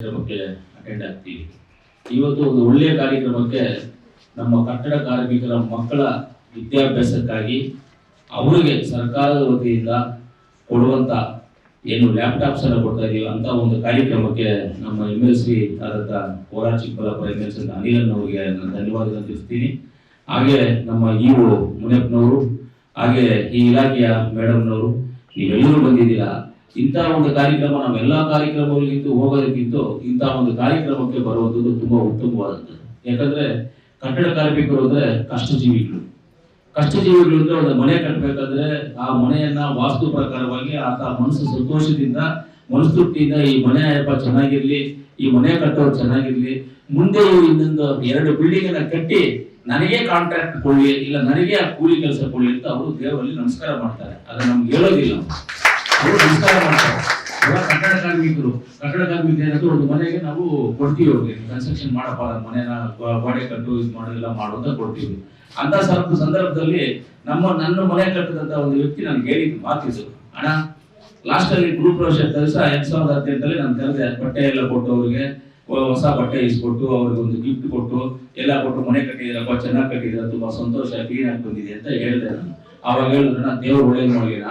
ಕಾರ್ಯಕ್ರಮಕ್ಕೆ ಅಟೆಂಡ್ ಆಗ್ತೀವಿ. ಇವತ್ತು ಒಂದು ಒಳ್ಳೆಯ ಕಾರ್ಯಕ್ರಮಕ್ಕೆ ನಮ್ಮ ಕಟ್ಟಡ ಕಾರ್ಮಿಕರ ಮಕ್ಕಳ ವಿದ್ಯಾಭ್ಯಾಸಕ್ಕಾಗಿ ಅವರಿಗೆ ಸರ್ಕಾರದ ವತಿಯಿಂದ ಕೊಡುವಂತ ಏನು ಲ್ಯಾಪ್ಟಾಪ್ಸ್ ಎಲ್ಲ ಕೊಡ್ತಾ ಇದೀವಿ. ಅಂತ ಒಂದು ಕಾರ್ಯಕ್ರಮಕ್ಕೆ ನಮ್ಮ ಎಂ ಎಲ್ ಸಿ ಆದಂತ Kolar Chikkaballapur M L C ಅನಿಲನ್ ಅವರಿಗೆ ನಾನು ಧನ್ಯವಾದಗಳನ್ನು ತಿಳಿಸ್ತೀನಿ. ಹಾಗೆ ನಮ್ಮ ಇವು ಮುನಿಯಪ್ಪನವರು, ಹಾಗೆ ಈ ಇಲಾಖೆಯ ಮೇಡಮ್ನವರು ನೀವೆಲ್ಲರೂ ಬಂದಿದ್ದೀರಾ? ಇಂಥ ಒಂದು ಕಾರ್ಯಕ್ರಮ ನಾವೆಲ್ಲ ಕಾರ್ಯಕ್ರಮಗಳಿಗಿಂತ ಹೋಗೋದಕ್ಕಿಂತ ಇಂತಹ ಒಂದು ಕಾರ್ಯಕ್ರಮಕ್ಕೆ ಬರುವಂಥದ್ದು ತುಂಬಾ ಉತ್ತಮವಾದದ್ದು. ಯಾಕಂದ್ರೆ ಕಟ್ಟಡ ಕಾರ್ಮಿಕರು ಅಂದ್ರೆ ಕಷ್ಟಜೀವಿಗಳು. ಕಷ್ಟಜೀವಿಗಳು ಅಂದ್ರೆ ಒಂದು ಮನೆ ಕಟ್ಟಬೇಕಾದ್ರೆ ಆ ಮನೆಯನ್ನ ವಾಸ್ತು ಪ್ರಕಾರವಾಗಿ ಆತ ಮನಸ್ಸು ಸಂತೋಷದಿಂದ ಮನಸ್ತೃಪ್ತಿಯಿಂದ ಈ ಮನೆ ಆಯಪ್ಪ ಚೆನ್ನಾಗಿರ್ಲಿ, ಈ ಮನೆ ಕಟ್ಟೋರು ಚೆನ್ನಾಗಿರ್ಲಿ, ಮುಂದೆ ಇನ್ನೊಂದು ಎರಡು ಬಿಲ್ಡಿಂಗ್ ಅನ್ನ ಕಟ್ಟಿ ನನಗೆ ಕಾಂಟ್ರಾಕ್ಟ್ ಕೊಡ್ಲಿ, ಇಲ್ಲ ನನಗೆ ಆ ಕೂಲಿ ಕೆಲಸ ಕೊಡ್ಲಿ ಅಂತ ಅವರು ದೇವರಲ್ಲಿ ನಮಸ್ಕಾರ ಮಾಡ್ತಾರೆ. ಅದನ್ನ ನಮ್ಗೆ ಹೇಳೋದಿಲ್ಲ. ಅವರು ನಮಸ್ಕಾರ ಮಾಡ್ತಾರೆ. ಕಟ್ಟಡ ಕಾರ್ಮಿಕರು ಕಟ್ಟಡ ಕಾರ್ಮಿಕರು ಒಂದು ಮನೆಗೆ ನಾವು ಕೊಡ್ತೀವಿ ಅವ್ರಿಗೆ. ಕನ್ಸ್ಟ್ರಕ್ಷನ್ ಮಾಡಪ್ಪ ಮನೆನ ಬಾಡೆ ಕಟ್ಟು, ಇದು ಮಾಡೋದೆಲ್ಲ ಮಾಡು ಅಂತ ಕೊಡ್ತೀವಿ. ಅಂತ ಸಂದರ್ಭದಲ್ಲಿ ನಮ್ಮ, ನನ್ನ ಮನೆ ಕಟ್ಟದಂತ ಒಂದು ವ್ಯಕ್ತಿ ನನ್ನ ಹೇಳಿದ್ದು ಮಾತಿದ್ದು ಅಣ್ಣ ಲಾಸ್ಟ್ ಅಲ್ಲಿ ಗ್ರೂಪ್ ಪ್ರವೇಶ ದಿವಸ ಎರಡ್ ಸಾವಿರದ ಹದಿನೆಂಟಲ್ಲಿ ನಾನು ಕರೆದೆ ಬಟ್ಟೆ ಎಲ್ಲ ಕೊಟ್ಟು ಅವ್ರಿಗೆ ಹೊಸ ಬಟ್ಟೆ ಇಸ್ಕೊಟ್ಟು, ಅವ್ರಿಗೆ ಒಂದು ಗಿಫ್ಟ್ ಕೊಟ್ಟು, ಎಲ್ಲ ಕೊಟ್ಟು ಮನೆ ಕಟ್ಟಿದ್ದೀರಪ್ಪ, ಚೆನ್ನಾಗಿ ಕಟ್ಟಿದ್ದೀರ, ತುಂಬಾ ಸಂತೋಷ ಕ್ಲೀನ್ ಆಗಿ ಬಂದಿದೆ ಅಂತ ಹೇಳಿದೆ ನಾನು. ಅವಾಗ ಹೇಳಿದ್ರು ದೇವ್ರ ಒಳ್ಳೇದು ಮಾಡ್ಲಿನ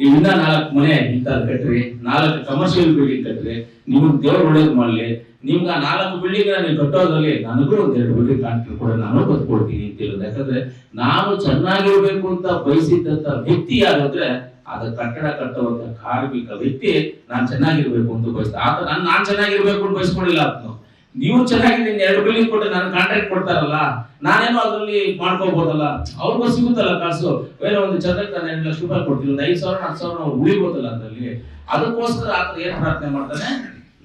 ನೀವು ನಾಲ್ಕು ಮನೆ ಇಂಥದ್ದು ಕಟ್ಟ್ರಿ ನಾಲ್ಕು ಕಮರ್ಷಿಯಲ್ ಬಿಲ್ಡಿಂಗ್ ಕಟ್ಟ್ರಿ ನೀವು ದೇವ್ರ ಒಳ್ಳೇದು ಮಾಡಲಿ. ನಿಮ್ಗೆ ಆ ನಾಲ್ಕು ಬಿಲ್ಡಿಂಗ್ ನೀವು ಕಟ್ಟೋದ್ರಲ್ಲಿ ನನಗೂ ಒಂದ್ ಎರಡು ಬಿಲ್ಡಿಂಗ್ ಕಾಣ್ತೀವಿ ಕೂಡ, ನಾನು ಬದುಕೊಡ್ತೀನಿ ಅಂತ ಹೇಳೋದು. ಯಾಕಂದ್ರೆ ನಾನು ಚೆನ್ನಾಗಿರ್ಬೇಕು ಅಂತ ಬಯಸಿದ್ದಂತ ವ್ಯಕ್ತಿ ಯಾರಾದ್ರೆ ಅದ ಕಟ್ಟಡ ಕಟ್ಟುವಂತ ಕಾರ್ಮಿಕ ವ್ಯಕ್ತಿ ನಾನ್ ಚೆನ್ನಾಗಿರ್ಬೇಕು ಅಂತ ಬಯಸ್ತಾ ಆತ ನಾನು ನಾನ್ ಚೆನ್ನಾಗಿರ್ಬೇಕು ಅಂತ ಬಯಸ್ಕೊಳ್ಳಿಲ್ಲ ಆತನು. ನೀವು ಚೆನ್ನಾಗಿದ್ದೀನಿ ಎರಡು ಬಿಲ್ಡಿಂಗ್ ಕೊಟ್ಟು ನಾನು ಕಾಂಟ್ರಾಕ್ಟ್ ಕೊಡ್ತಾರಲ್ಲ, ನಾನೇನು ಅದ್ರಲ್ಲಿ ಮಾಡ್ಕೋಬಹುದಲ್ಲ ಅವ್ರಿಗೂ ಸಿಗುತ್ತಲ್ಲ ಕಾಸು. ಏನೋ ಒಂದು ಚಂದ್ರಕ್ಕೆ ನಾನು ಎರಡು ಲಕ್ಷ ರೂಪಾಯಿ ಕೊಡ್ತೀನಿ, ಒಂದು ಐದು ಸಾವಿರ, ಹತ್ತು ಸಾವಿರ ನಾವು ಉಳಿಬೋದಲ್ಲ ಅದ್ರಲ್ಲಿ. ಅದಕ್ಕೋಸ್ಕರ ಆತ ಏನ್ ಪ್ರಾರ್ಥನೆ ಮಾಡ್ತಾನೆ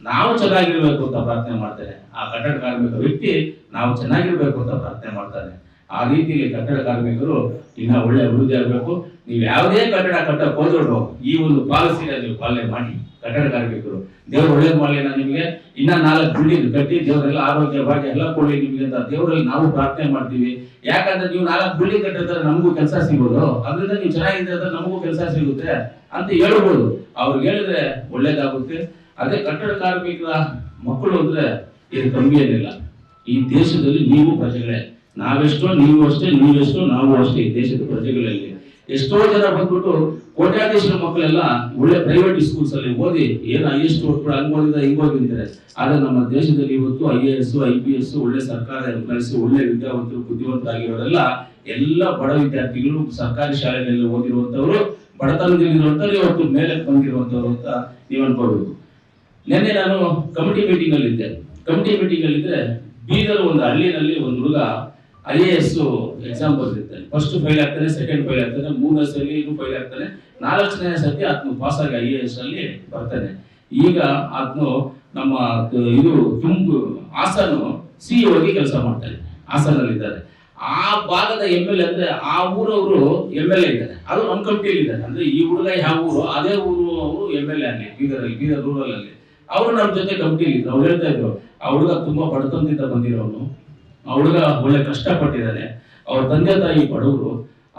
ನಾವು ಚೆನ್ನಾಗಿರ್ಬೇಕು ಅಂತ ಪ್ರಾರ್ಥನೆ ಮಾಡ್ತಾನೆ ಆ ಕಟ್ಟಡ ಕಾರ್ಮಿಕ ವ್ಯಕ್ತಿ, ನಾವು ಚೆನ್ನಾಗಿರ್ಬೇಕು ಅಂತ ಪ್ರಾರ್ಥನೆ ಮಾಡ್ತಾನೆ ಆ ರೀತಿಯಲ್ಲಿ ಕಟ್ಟಡ ಕಾರ್ಮಿಕರು ಇನ್ನ ಒಳ್ಳೆ ಅಭಿವೃದ್ಧಿ ಆಗಬೇಕು. ನೀವು ಯಾವುದೇ ಕಟ್ಟಡ ಕಟ್ಟ ಹೋದ್ರು ಈ ಒಂದು ಪಾಲಿಸಿನ ಪಾಲನೆ ಮಾಡಿ ಕಟ್ಟಡ ಕಾರ್ಮಿಕರು. ದೇವ್ರು ಒಳ್ಳೇದು ಮಾಡಲಿ ನಾನು ನಿಮಗೆ. ಇನ್ನ ನಾಲ್ಕು ಬಿಲ್ಡಿಂಗ್ ಕಟ್ಟಿ ದೇವರೆಲ್ಲ, ಆರೋಗ್ಯ, ಭಾಗ್ಯ ಎಲ್ಲ ಕೊಡ್ಲಿ ನಿಮಗೆ ಅಂತ ದೇವರಲ್ಲಿ ನಾವು ಪ್ರಾರ್ಥನೆ ಮಾಡ್ತೀವಿ. ಯಾಕಂದ್ರೆ ನೀವು ನಾಲ್ಕು ಬಿಲ್ಡಿಂಗ್ ಕಟ್ಟಿದ್ರೆ ನಮಗೂ ಕೆಲಸ ಸಿಗೋದು ಅದರಿಂದ ನೀವು ಚೆನ್ನಾಗಿದ್ರೆ ನಮಗೂ ಕೆಲಸ ಸಿಗುತ್ತೆ ಅಂತ ಹೇಳ್ಬೋದು. ಅವ್ರಿಗೆ ಹೇಳಿದ್ರೆ ಒಳ್ಳೇದಾಗುತ್ತೆ. ಅದೇ ಕಟ್ಟಡ ಕಾರ್ಮಿಕರ ಮಕ್ಕಳು ಅಂದ್ರೆ ಇದು ಕಮ್ಮಿ ಏನಿಲ್ಲ. ಈ ದೇಶದಲ್ಲಿ ನೀವು ಪ್ರಜೆಗಳೇ. ನಾವೆಷ್ಟೋ ನೀವು ಅಷ್ಟೇ ನೀವೆಷ್ಟೋ, ನಾವು ಅಷ್ಟೇ ಈ ದೇಶದ ಪ್ರಜೆಗಳಲ್ಲಿ ಎಷ್ಟೋ ಜನ ಬಂದ್ಬಿಟ್ಟು ಕೋಟ್ಯಾಧೀಶರ ಮಕ್ಕಳೆಲ್ಲ ಒಳ್ಳೆ ಪ್ರೈವೇಟ್ ಸ್ಕೂಲ್ಸ್ ಅಲ್ಲಿ ಓದಿ ಏನು ಐ ಎಸ್ ಓದ್ಬಿಟ್ಟು ಹಂಗ್ ಓದಿದ ಹಿಂಗ್ ಓದಿರ್ತಾರೆ ಆದ್ರೆ ನಮ್ಮ ದೇಶದಲ್ಲಿ ಇವತ್ತು I A S I P S ಒಳ್ಳೆ ಸರ್ಕಾರ ಎಂಪ್ಲಾಯ್ಸ್ ಒಳ್ಳೆ ವಿದ್ಯಾವಂತರು ಬುದ್ಧಿವಂತರಾಗಿರೋರೆಲ್ಲ ಎಲ್ಲ ಬಡ ವಿದ್ಯಾರ್ಥಿಗಳು ಸರ್ಕಾರಿ ಶಾಲೆಗಳಲ್ಲಿ ಓದಿರುವಂತವರು, ಬಡತನದಲ್ಲಿರುವಂತವ್ರು, ಇವತ್ತು ಮೇಲೆ ಬಂದಿರುವಂತವ್ರು ಅಂತ ನೀವು ಅನ್ಕೋಬೇಕು ನಿನ್ನೆ ನಾನು ಕಮಿಟಿ ಮೀಟಿಂಗ್ ಅಲ್ಲಿ ಇದ್ದೆ ಕಮಿಟಿ ಮೀಟಿಂಗ್ ಅಲ್ಲಿ ಇದ್ರೆ ಬೀದರ್ ಒಂದು ಹಳ್ಳಿನಲ್ಲಿ ಒಂದು ಹುಡುಗ ಐ ಎ ಎಸ್ ಎಕ್ಸಾಮ್ ಬರೆದಿರ್ತಾನೆ ಫಸ್ಟ್ ಫೈಲ್ ಆಗ್ತಾನೆ ಸೆಕೆಂಡ್ ಫೈಲ್ ಆಗ್ತಾನೆ ಮೂರನೇ ಸಲ ಫೈಲ್ ಆಗ್ತಾನೆ ನಾಲ್ಕನೇ ಸತಿ ಆತನು ಪಾಸ್ ಆಗಿ ಐ ಎ ಎಸ್ ಅಲ್ಲಿ ಬರ್ತಾನೆ ಈಗ ಆತನು ನಮ್ಮ ಇದು ತುಂಬು, ಹಾಸನು ಸಿ ಹೋಗಿ ಕೆಲಸ ಮಾಡ್ತಾನೆ ಹಾಸನಲ್ಲಿದ್ದಾರೆ ಆ ಭಾಗದ ಎಂ ಎಲ್ ಎ ಅಂದ್ರೆ ಆ ಊರವರು ಎಂ ಎಲ್ ಎ ಇದ್ದಾರೆ. ಅದು ನಮ್ಮ ಕಮಿಟಿಯಲ್ಲಿ ಇದ್ದಾರೆ. ಅಂದ್ರೆ ಈ ಹುಡುಗ ಯಾವ ಊರು, ಅದೇ ಊರು ಅವರು ಎಂ ಎಲ್ ಎ ಅಲ್ಲಿ ಬೀದರಲ್ಲಿ ಬೀದರ್ ರೂರಲ್ ಅಲ್ಲಿ. ಅವರು ನಮ್ಮ ಜೊತೆ ಕಮಿಟಿಯಲ್ಲಿ ಇದ್ರು. ಅವ್ರು ಹೇಳ್ತಾ ಇದ್ರು, ಆ ಹುಡುಗ ತುಂಬಾ ಬಡತನದಿಂದ ಬಂದಿರೋನು. ಆ ಹುಡುಗ ಒಳ್ಳೆ ಕಷ್ಟಪಟ್ಟಿದ್ದಾನೆ. ಅವ್ರ ತಂದೆ ತಾಯಿ ಬಡವರು,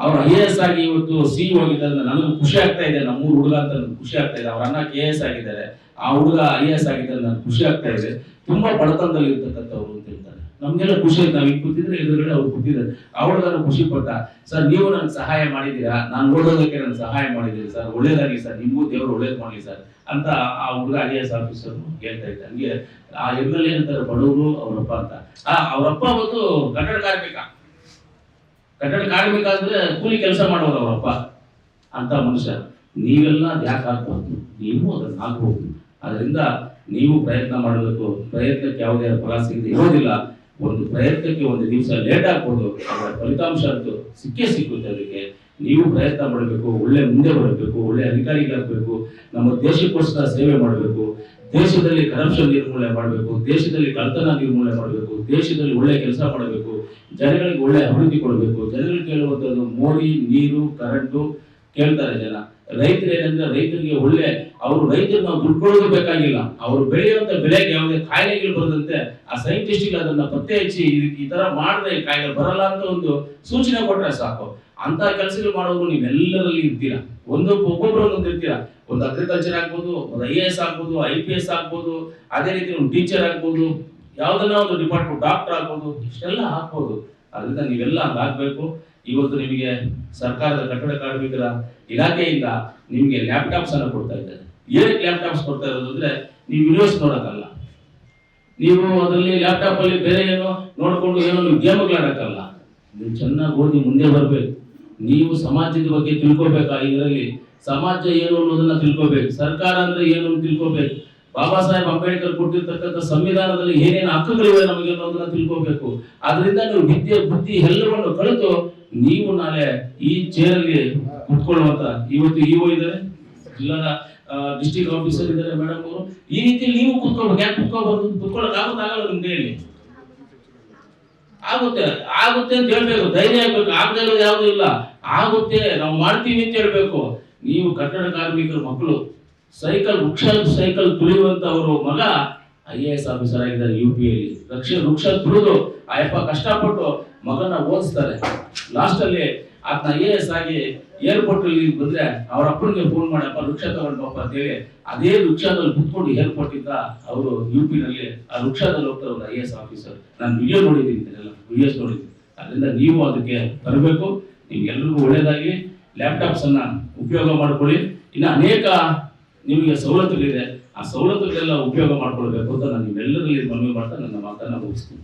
ಅವ್ರ ಐ ಎ ಎಸ್ ಆಗಿ ಇವತ್ತು ಸಿ ಹೋಗಿದ್ದಾರೆ ನನಗೆ ಖುಷಿ ಆಗ್ತಾ ಇದೆ ನಮ್ಮೂರು ಹುಡುಗ ಅಂತ ನನ್ಗೆ ಖುಷಿ ಆಗ್ತಾ ಇದೆ. ಅವ್ರ ಅಣ್ಣ ಕೆ ಎಸ್ ಆಗಿದ್ದಾರೆ. ಆ ಹುಡುಗ ಐ ಎ ಎಸ್ ಆಗಿದ್ದಾರೆ, ನನಗೆ ಖುಷಿ ಆಗ್ತಾ ಇದೆ. ತುಂಬಾ ಬಡತನದಲ್ಲಿ ಇರ್ತಕ್ಕಂಥವ್ರು ಅಂತ ಹೇಳ್ತಾರೆ. ನಮ್ಗೆಲ್ಲ ಖುಷಿ ಆಯ್ತು. ನಾವು ಈಗ ಕೂತಿದ್ರೆ ಎದುರುಗಡೆ ಅವ್ರು ಕೂತಿದ್ದಾರೆ. ಆ ಹುಡುಗನ ಖುಷಿ ಪಟ್ಟ, ಸರ್, ನೀವು ನನ್ಗೆ ಸಹಾಯ ಮಾಡಿದ್ದೀರಾ? ನಾನು ಓದೋದಕ್ಕೆ ನನ್ಗೆ ಸಹಾಯ ಮಾಡಿದ್ದೀರಿ ಸರ್. ಒಳ್ಳೇದಾಗಿ ಸರ್. ನಿಮಗೂ ದೇವರು ಒಳ್ಳೇದು ಮಾಡಲಿ ಸರ್. ಅಂತ ಆ ಹುಡುಗ ಐ ಎ ಎಸ್ ಆಫೀಸರ್ ಹೇಳ್ತಾ ಇದ್ದ. ಹಂಗೆ ಆ ಎಂ ಎಲ್ ಎ ಬಡವರು ಅವರಪ್ಪ ಅಂತ. ಆ ಅವರಪ್ಪ ಒಂದು ಕನ್ನಡ ಕಾರ್ಮಿಕ. ಕಟ್ಟಡ ಕಾರ್ಮಿಕ ಅಂದ್ರೆ ಕೂಲಿ ಕೆಲಸ ಮಾಡೋರು ಅವರಪ್ಪ ಅಂತ ಮನುಷ್ಯ. ನೀವೆಲ್ಲ ಯಾಕೆ ಆಗ್ಬಾರ್ದು? ನೀವು ಅದನ್ನು ಆಗ್ಬಹುದು ಅದರಿಂದ ನೀವು ಪ್ರಯತ್ನ ಮಾಡಬೇಕು. ಪ್ರಯತ್ನಕ್ಕೆ ಯಾವುದೇ ಫಲ ಸಿಗದೆ ಇರೋದಿಲ್ಲ. ಒಂದು ಪ್ರಯತ್ನಕ್ಕೆ ಒಂದು ದಿವಸ ಲೇಟ್ ಆಗ್ಬೋದು. ಅದರ ಫಲಿತಾಂಶ ಅಂತೂ ಸಿಕ್ಕೇ ಸಿಕ್ಕುತ್ತೆ ಅದಕ್ಕೆ. ನೀವು ಪ್ರಯತ್ನ ಮಾಡಬೇಕು, ಒಳ್ಳೆ ಮುಂದೆ ಬರಬೇಕು, ಒಳ್ಳೆ ಅಧಿಕಾರಿಗಳಾಗಬೇಕು, ನಮ್ಮ ದೇಶಕ್ಕೋಸ್ಕರ ಸೇವೆ ಮಾಡಬೇಕು. ದೇಶದಲ್ಲಿ ಕರಪ್ಷನ್ ನಿರ್ಮೂಲನೆ ಮಾಡಬೇಕು, ದೇಶದಲ್ಲಿ ಕಳ್ತನ ನಿರ್ಮೂಲನೆ ಮಾಡಬೇಕು, ದೇಶದಲ್ಲಿ ಒಳ್ಳೆ ಕೆಲಸ ಮಾಡಬೇಕು, ಜನಗಳಿಗೆ ಒಳ್ಳೆ ಅಭಿವೃದ್ಧಿ ಕೊಡಬೇಕು. ಜನಗಳಿಗೆ ಕೇಳುವಂಥದ್ದು ಮೋಡಿ ನೀರು ಕರೆಂಟು ಕೇಳ್ತಾರೆ ಜನ. ರೈತರು ಏನಂದ್ರೆ ರೈತರಿಗೆ ಒಳ್ಳೆ, ಅವರು ರೈತರು ನಾವು ದುಡ್ಡು ಬೇಕಾಗಿಲ್ಲ. ಅವರು ಬೆಳೆಯುವಂತ ಬೆಳೆಗೆ ಯಾವುದೇ ಕಾಯಿಲೆಗಳು ಬರದಂತೆ ಆ ಸೈಂಟಿಸ್ಟ್ ಅದನ್ನ ಪತ್ತೆ ಹಚ್ಚಿ ಈ ತರ ಮಾಡಿದ್ರೆ ಕಾಯಿಲೆ ಬರಲ್ಲ ಅಂತ ಒಂದು ಸೂಚನೆ ಕೊಟ್ರೆ ಸಾಕು. ಅಂತ ಕೆಲಸಗಳು ಮಾಡೋರು ನೀವೆಲ್ಲರಲ್ಲಿ ಇರ್ತೀರಾ? ಒಂದು ಒಬ್ಬೊಬ್ರು ಒಂದೊಂದು ಇರ್ತೀರಾ? ಒಂದು ಅಗ್ರಿಕಲ್ಚರ್ ಆಗ್ಬೋದು, ಒಂದು ಐ ಎ ಎಸ್ ಆಗ್ಬೋದು ಐ ಪಿ ಎಸ್ ಆಗ್ಬೋದು, ಅದೇ ರೀತಿ ಒಂದು ಟೀಚರ್ ಆಗ್ಬೋದು, ಯಾವ್ದನ್ನ ಒಂದು ಡಿಪಾರ್ಟ್ಮೆಂಟ್ ಡಾಕ್ಟರ್ ಆಗ್ಬೋದು, ಇಷ್ಟೆಲ್ಲ ಹಾಕ್ಬೋದು. ಅದರಿಂದ ನೀವೆಲ್ಲ ಹಂಗಾಗಬೇಕು ಇವತ್ತು ನಿಮಗೆ ಸರ್ಕಾರದ ಕಟ್ಟಡ ಕಾರ್ಮಿಕರ ಇಲಾಖೆಯಿಂದ ನಿಮಗೆ ಲ್ಯಾಪ್ಟಾಪ್ಸ್ ಅನ್ನು ಕೊಡ್ತಾ ಇದ್ದಾರೆ ಏನಕ್ಕೆ ಲ್ಯಾಪ್ಟಾಪ್ಸ್ ಕೊಡ್ತಾ ಇರೋದು ಅಂದ್ರೆ, ನೀವು ವಿಡಿಯೋಸ್ ನೋಡೋಕ್ಕಲ್ಲ. ನೀವು ಅದರಲ್ಲಿ ಲ್ಯಾಪ್ಟಾಪ್ ಅಲ್ಲಿ ಬೇರೆ ಏನೋ ನೋಡ್ಕೊಂಡು ಏನೋ ನೀವು ಗೇಮ್ಗಳಾಡಕ್ಕಲ್ಲ ನೀವು ಚೆನ್ನಾಗಿ ಓದಿ ಮುಂದೆ ಬರಬೇಕು. ನೀವು ಸಮಾಜದ ಬಗ್ಗೆ ತಿಳ್ಕೊಬೇಕಾ ಇದರಲ್ಲಿ ಸಮಾಜ ಏನು ಅನ್ನೋದನ್ನ ತಿಳ್ಕೊಬೇಕು. ಸರ್ಕಾರ ಅಂದ್ರೆ ಏನು ತಿಳ್ಕೊಬೇಕು. ಬಾಬಾ ಸಾಹೇಬ್ ಅಂಬೇಡ್ಕರ್ ಕೊಟ್ಟಿರ್ತಕ್ಕಂಥ ಸಂವಿಧಾನದಲ್ಲಿ ಏನೇನು ಹಕ್ಕುಗಳಿವೆ ನಮಗೆ ಅನ್ನೋದನ್ನ ತಿಳ್ಕೊಬೇಕು. ಅದರಿಂದ ನೀವು ವಿದ್ಯೆ, ಬುದ್ಧಿ ಎಲ್ಲವನ್ನು ಕಲಿತು ನೀವು ನಾಳೆ ಈ ಚೇರಲ್ಲಿ ಕುತ್ಕೊಳ್ಳುವಂತ ಇವತ್ತು ಇಒ ಇದ್ದಾರೆ, ಜಿಲ್ಲಾ ಡಿಸ್ಟಿಕ್ ಆಫೀಸರ್ ಇದ್ದಾರೆ ಮೇಡಮ್ ಅವರು. ಈ ರೀತಿ ನೀವು ಕುತ್ಕೋಬೇಕು ಯಾಕೆ ಕುತ್ಕೋಬಾರ್ದು ಕುತ್ಕೊಳ್ಳೋಕೆ ಆಗೋದಾಗಲ್ಲ ನಿಮ್ ಕೈಯಲ್ಲಿ ಆಗುತ್ತೆ ಆಗುತ್ತೆ ಅಂತ ಹೇಳ್ಬೇಕು. ಧೈರ್ಯ ಆಗ್ಬೇಕು. ಆಗದೆ ಇರೋದು ಯಾವುದೂ ಇಲ್ಲ. ಆಗುತ್ತೆ. ನಾವು ಮಾಡ್ತೀವಿ ಅಂತ ಹೇಳ್ಬೇಕು. ನೀವು ಕಟ್ಟಡ ಕಾರ್ಮಿಕರ ಮಕ್ಕಳು, ಸೈಕಲ್, ವೃಕ್ಷ, ಸೈಕಲ್ ತುಳಿಯುವಂತ ಅವರು ಮಗ ಐ ಎ ಎಸ್ ಆಫೀಸರ್ ಆಗಿದ್ದಾರೆ, ಯು ಪಿ ಅಲ್ಲಿ ವೃಕ್ಷ ತುಳಿದು, ಆ ಯಪ್ಪ ಕಷ್ಟಪಟ್ಟು ಮಗನ ಓದಿಸ್ತಾರೆ. ಲಾಸ್ಟ್ ಅಲ್ಲಿ ಆತನ ಐ ಎ ಎಸ್ ಆಗಿ ಏರ್ಪೋರ್ಟ್ ಅಲ್ಲಿ ಬಂದ್ರೆ ಅವ್ರ ಅಪ್ಪನಿಗೆ ಫೋನ್ ಮಾಡಪ್ಪ ವೃಕ್ಷ ತಗೊಂಡಪ್ಪ ಅಂತ ಹೇಳಿ ಅದೇ ವೃಕ್ಷದಲ್ಲಿ ಕುತ್ಕೊಂಡು ಏರ್ಪೋರ್ಟ್ ಇಂದ ಅವರು ಯು ಪಿ ನಲ್ಲಿ ಆ ವೃಕ್ಷದಲ್ಲಿ ಹೋಗ್ತಾ ಒಂದು ಐ ಎಸ್ ಆಫೀಸರ್ ನಾನು ವಿಡಿಯೋ ನೋಡಿದ್ದೀನಿ ಇದನ್ನೆಲ್ಲ ವಿಡಿಯೋಸ್ ನೋಡಿದ್ದೀನಿ. ಅದರಿಂದ ನೀವು ಅದಕ್ಕೆ ಬರಬೇಕು ನಿಮ್ಗೆಲ್ರಿಗೂ ಒಳ್ಳೇದಾಗಿ ಲ್ಯಾಪ್ಟಾಪ್ಸ್ ಅನ್ನ ಉಪಯೋಗ ಮಾಡ್ಕೊಳ್ಳಿ. ಇನ್ನು ಅನೇಕ ನಿಮಗೆ ಸವಲತ್ತುಗಳಿದೆ. ಆ ಸವಲತ್ತುಗಳೆಲ್ಲ ಉಪಯೋಗ ಮಾಡ್ಕೊಳ್ಬೇಕು ಅಂತ ನಾನು ನಿಮ್ಮೆಲ್ಲರಲ್ಲಿ ಮನವಿ ಮಾಡ್ತಾ ನನ್ನ ಮಾತನ್ನ ಮುಗಿಸ್ತೀನಿ.